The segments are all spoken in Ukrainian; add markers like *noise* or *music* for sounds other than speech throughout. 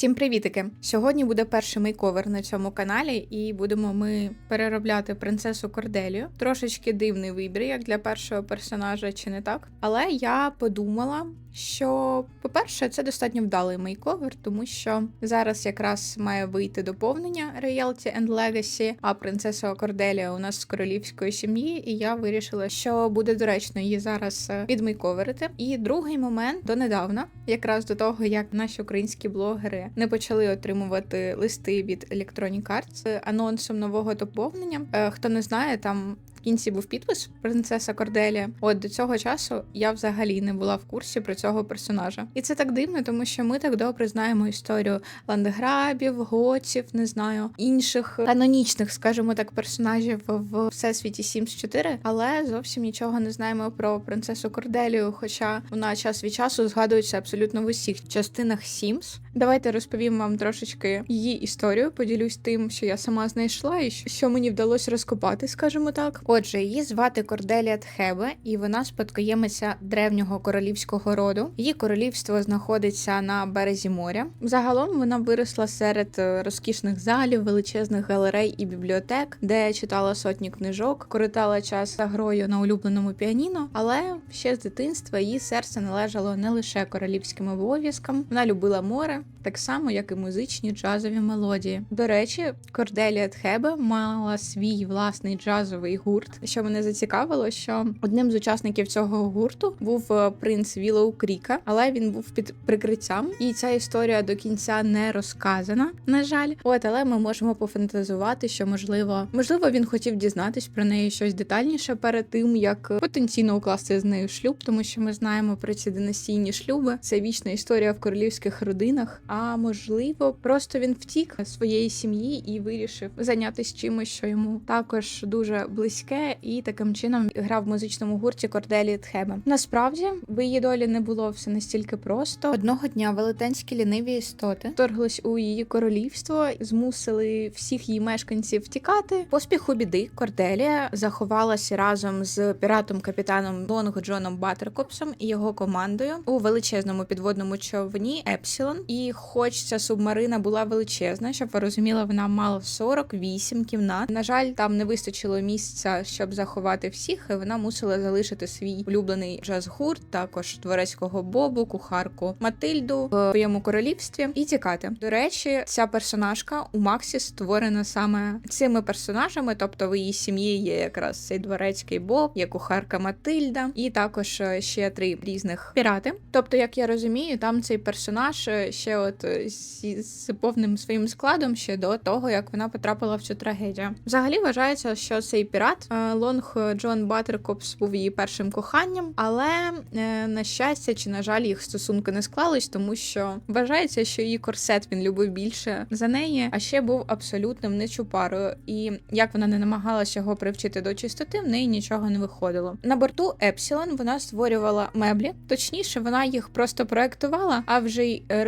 Всім привітики! Сьогодні буде перший мейковер на цьому каналі, і будемо ми переробляти принцесу Корделію. Трошечки дивний вибір, як для першого персонажа, чи не так? Але я подумала, що, по-перше, це достатньо вдалий мейковер, тому що зараз якраз має вийти доповнення Royalty and Legacy, а принцеса Корделія у нас з королівської сім'ї, і я вирішила, що буде доречно її зараз е, відмейковерити. І другий момент донедавна, якраз до того, як наші українські блогери не почали отримувати листи від Electronic Arts з анонсом нового доповнення. Е, Хто не знає, там. Кінці був підпис принцеса Корделія. От до цього часу я взагалі не була в курсі про цього персонажа. І це так дивно, тому що ми так добре знаємо історію ландграбів, готів, не знаю, інших канонічних, скажімо так, персонажів в всесвіті Sims 4, але зовсім нічого не знаємо про принцесу Корделію. Хоча вона час від часу згадується абсолютно в усіх частинах Sims. Давайте розповім вам трошечки її історію. Поділюсь тим, що я сама знайшла, і що мені вдалося розкопати, скажімо так. Отже, її звати Корделія Тхебе, і вона спадкоємиця древнього королівського роду. Її королівство знаходиться на березі моря. Загалом вона виросла серед е, розкішних залів, величезних галерей і бібліотек, де читала сотні книжок, коротала час за грою на улюбленому піаніно. Але ще з дитинства її серце належало не лише королівським обов'язкам. Вона любила море, так само як і музичні джазові мелодії. До речі, Корделія Тхебе мала свій власний джазовий гурт. Що мене зацікавило, що одним з учасників цього гурту був е, принц Вілоу Кріка, але він був під прикриттям, і ця історія до кінця не розказана. На жаль, от але ми можемо пофантазувати, що можливо, можливо, він хотів дізнатись про неї щось детальніше перед тим, як е, потенційно укласти з нею шлюб, тому що ми знаємо про ці династійні шлюби. Це вічна історія в королівських родинах. А можливо, просто він втік з своєї сім'ї і вирішив зайнятися чимось, що йому також дуже близьке, і таким чином грав в музичному гурті Корделії Тхебе. Насправді в її долі не було все настільки просто. Одного дня велетенські ліниві істоти вторглись у її королівство, змусили всіх її мешканців втікати. Поспіху біди Корделія заховалася разом з піратом капітаном Лонг Джоном Баттеркопсом і його командою у величезному підводному човні Епсілон. І хоч ця субмарина була величезна, щоб ви розуміли, вона мала 48 кімнат. На жаль, там не вистачило місця, щоб заховати всіх, і вона мусила залишити свій улюблений джаз-гурт, також дворецького бобу, кухарку Матильду в своєму королівстві і тікати. До речі, ця персонажка у Максі створена саме цими персонажами, тобто в її сім'ї є якраз цей дворецький боб, є кухарка Матильда, і також е, ще три різних пірати. Тобто, як я розумію, там цей персонаж е, ще от е, зі з повним своїм складом ще до того, як вона потрапила в цю трагедію. Взагалі вважається, що цей пірат е, Лонг Джон Баттеркопс був її першим коханням, але е, на щастя чи на жаль їх стосунки не склались, тому що вважається, що її корсет він любив більше за неї, а ще був абсолютним нечупарою. І як вона не намагалася його привчити до чистоти, в неї нічого не виходило. На борту Епсілон вона створювала меблі, точніше, вона їх просто проектувала, а вже й е,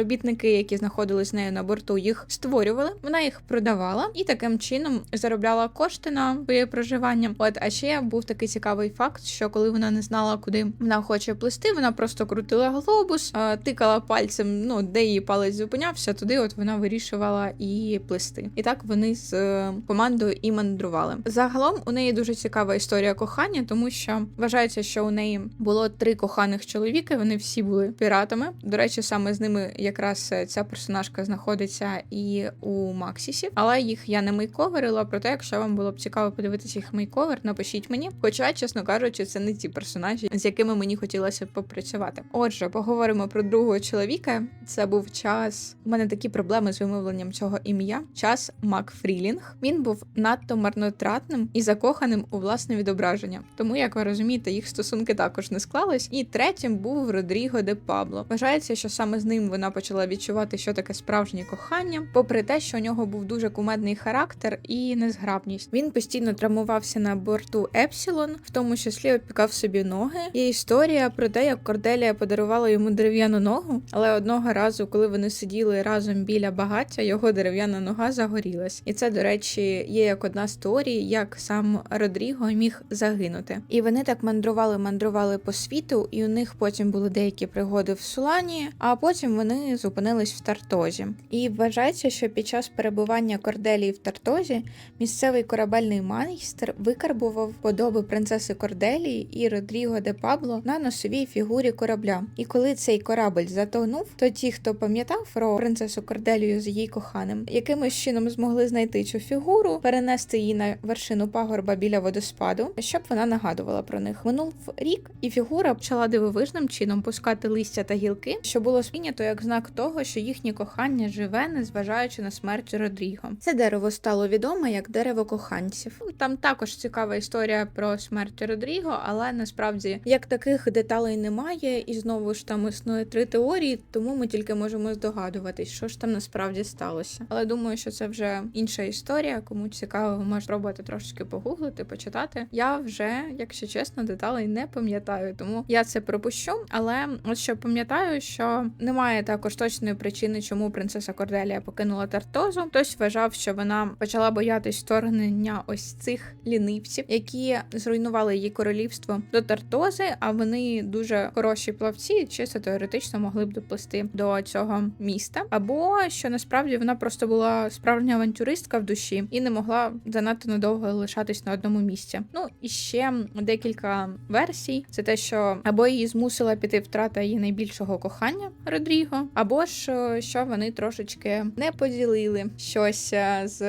робітники, які знаходились з нею на борту, їх створювали. Вона їх продавала і таким чином заробляла кошти на своє проживання. От а ще був такий цікавий факт, що коли вона не знала, куди вона хоче плисти, вона просто крутила глобус, тикала пальцем, ну де її палець зупинявся, туди от вона вирішувала і плисти. І так вони з е, командою і мандрували. Загалом у неї дуже цікава історія кохання, тому що вважається, що у неї було три коханих чоловіки. Вони всі були піратами. До речі, саме з ними якраз е, ця персонажка знаходиться і у Максісі, але їх я не мейковерила. Проте, якщо вам було б цікаво подивитися їх мейковер, напишіть мені. Хоча, чесно кажучи, це не ті персонажі, з якими мені хотілося б попрацювати. Отже, поговоримо про другого чоловіка. Це був час. У мене такі проблеми з вимовленням цього ім'я. Час Мак Фрілінг. Він був надто марнотратним і закоханим у власне відображення. Тому, як ви розумієте, їх стосунки також не склались. І третім був Родріго де Пабло. Вважається, що саме з ним вона почала відчувати, що таке справжнє кохання, попри те, що у нього був дуже кумедний характер і незграбність. Він постійно травмувався на борту Епсілон, в тому числі опікав собі ноги. Є історія про те, як Корделія подарувала йому дерев'яну ногу, але одного разу, коли вони сиділи разом біля багаття, його дерев'яна нога загорілась. І це, до речі, є як одна з теорій, як сам Родріго міг загинути. І вони так мандрували, мандрували по світу, і у них потім були деякі пригоди в Сулані, а потім вони зупинились опинились в Тартозі. І вважається, що під час перебування Корделії в Тартозі місцевий корабельний майстер викарбував подоби принцеси Корделії і Родріго де Пабло на носовій фігурі корабля. І коли цей корабль затонув, то ті, хто пам'ятав про принцесу Корделію з її коханим, якимось чином змогли знайти цю фігуру, перенести її на вершину пагорба біля водоспаду, щоб вона нагадувала про них. Минув рік, і фігура почала дивовижним чином пускати листя та гілки, що було сприйнято як знак того, що їхнє кохання живе, незважаючи на смерть Родріго. Це дерево стало відоме як дерево коханців. Ну, Там також цікава історія про смерть Родріго, але насправді як таких деталей немає, і знову ж там існує три теорії, тому ми тільки можемо здогадуватись, що ж там насправді сталося. Але думаю, що це вже інша історія. Кому цікаво, ви можете пробувати трошечки погуглити, почитати. Я вже, якщо чесно, деталей не пам'ятаю, тому я це пропущу. Але от що пам'ятаю, що немає також точної причини, чому принцеса Корделія покинула Тартозу. Хтось вважав, що вона почала боятись вторгнення ось цих лінивців, які зруйнували її королівство до Тартози. А вони дуже хороші плавці, чисто теоретично могли б доплисти до цього міста. Або що насправді вона просто була справжня авантюристка в душі і не могла занадто надовго лишатись на одному місці. Ну і ще декілька версій: це те, що або її змусила піти втрата її найбільшого кохання Родріго, або ж е, що вони трошечки не поділили щось е, з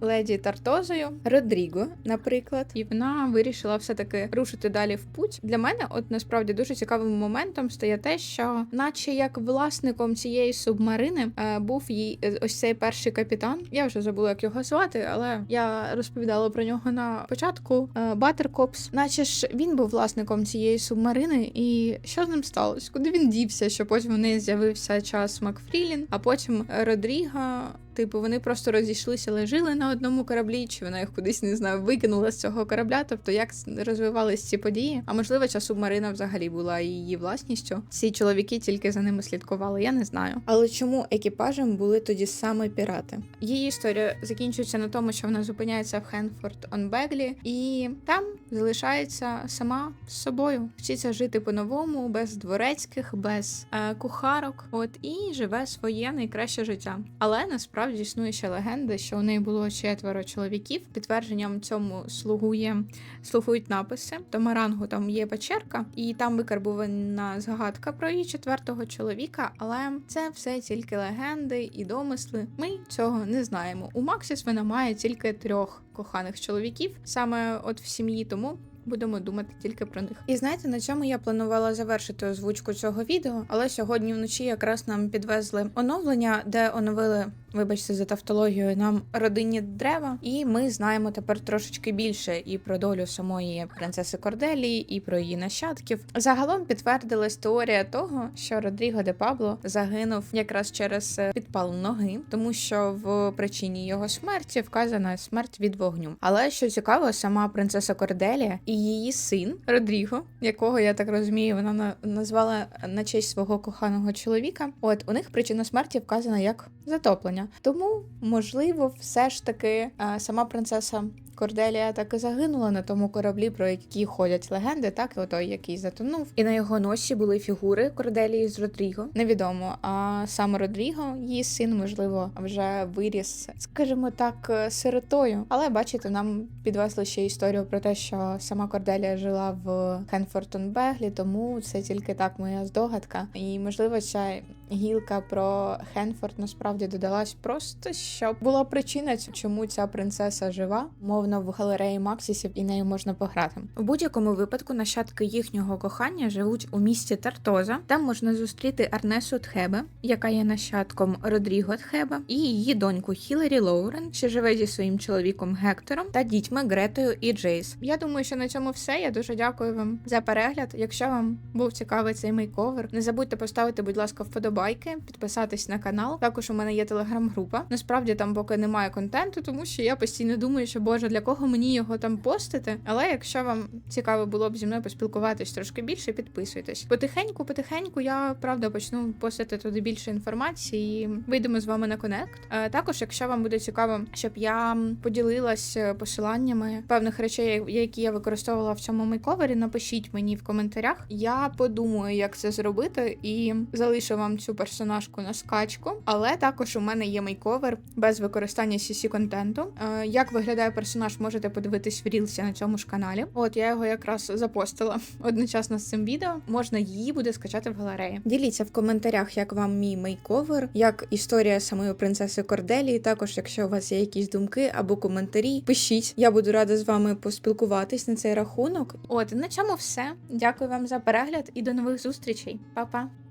леді Тартозою Родріго, наприклад, і вона вирішила все таки рушити далі в путь. Для мене, от насправді дуже цікавим моментом стає те, що, наче як власником цієї субмарини, е, був їй е, ось цей перший капітан. Я вже забула, як його звати, але я розповідала про нього на початку. Батеркопс, наче ж він був власником цієї субмарини, і що з ним сталося? Куди він дівся? Що потім в неї з'явився час Макфрілін, а потім Родріга. Типу, вони просто розійшлися, лежали на одному кораблі, чи вона їх кудись не знаю, викинула з цього корабля. Тобто, як розвивались ці події? А можливо, ця субмарина взагалі була її власністю. Ці чоловіки тільки за ними слідкували, я не знаю. Але чому екіпажем були тоді саме пірати? Її історія закінчується на тому, що вона зупиняється в Хенфорд он Беглі, і там залишається сама з собою. Вчиться жити по-новому, без дворецьких, без е, кухарок. От і живе своє найкраще життя. Але насправді існує ще легенда, що у неї було четверо чоловіків. Підтвердженням цьому слугує слугують написи. До Марангу там є печерка, і там викарбувана згадка про її четвертого чоловіка. Але це все тільки легенди і домисли. Ми цього не знаємо. У Максіс вона має тільки трьох коханих чоловіків, саме от в сім'ї, тому. Будемо думати тільки про них. І знаєте, на цьому я планувала завершити озвучку цього відео, але сьогодні вночі якраз нам підвезли оновлення, де оновили, вибачте за тавтологію, нам родинні дерева, і ми знаємо тепер трошечки більше і про долю самої принцеси Корделії, і про її нащадків. Загалом підтвердилась теорія того, що Родріго де Пабло загинув якраз через е, підпал ноги, тому що в причині його смерті вказана смерть від вогню. Але що цікаво, сама принцеса Корделія і її син Родріго, якого я так розумію, вона назвала на честь свого коханого чоловіка. От у них причина смерті вказана як затоплення. Тому, можливо, все ж таки е, сама принцеса. Корделія так і загинула на тому кораблі, про які ходять легенди, так і отой, який затонув. І на його носі були фігури Корделії з Родріго. Невідомо. А саме Родріго, її син, можливо, вже виріс, скажімо так, е, сиротою. Але бачите, нам підвезли ще історію про те, що сама Корделія жила в Хенфортон Беглі, тому це тільки так моя здогадка. І можливо, ця гілка про Хенфорд насправді додалась просто, щоб була причина, чому ця принцеса жива, мовно в галереї Максісів, і нею можна пограти. В будь-якому випадку нащадки їхнього кохання живуть у місті Тартоза. Там можна зустріти Арнесу Тхебе, яка є нащадком Родріго Тхебе, і її доньку Хіларі Лоурен, що живе зі своїм чоловіком Гектором та дітьми Гретою і Джейс. Я думаю, що на цьому все. Я дуже дякую вам за перегляд. Якщо вам був цікавий цей мейковер, не забудьте поставити, будь ласка, вподобайки, підписатись на канал. Також у мене є телеграм-група. Насправді там поки немає контенту, тому що я постійно думаю, що боже, для кого мені його там постити. Але якщо вам цікаво було б зі мною поспілкуватись трошки більше, підписуйтесь. Потихеньку, потихеньку я правда почну постити туди більше інформації. і Вийдемо з вами на конект. Е, Також, якщо вам буде цікаво, щоб я поділилась е, посиланнями певних речей, які я використовувала в цьому мейковері, напишіть мені в коментарях. Я подумаю, як це зробити, і залишу вам цю цю персонажку на скачку, але також у мене є мейковер без використання cc контенту. Е, як виглядає персонаж, можете подивитись в рілсі на цьому ж каналі. От я його якраз запостила *laughs* одночасно з цим відео. Можна її буде скачати в галереї. Діліться в коментарях, як вам мій мейковер, як історія самої принцеси Корделії. Також, якщо у вас є якісь думки або коментарі, пишіть. Я буду рада з вами поспілкуватись на цей рахунок. От на цьому все. Дякую вам за перегляд і до нових зустрічей. Па-па!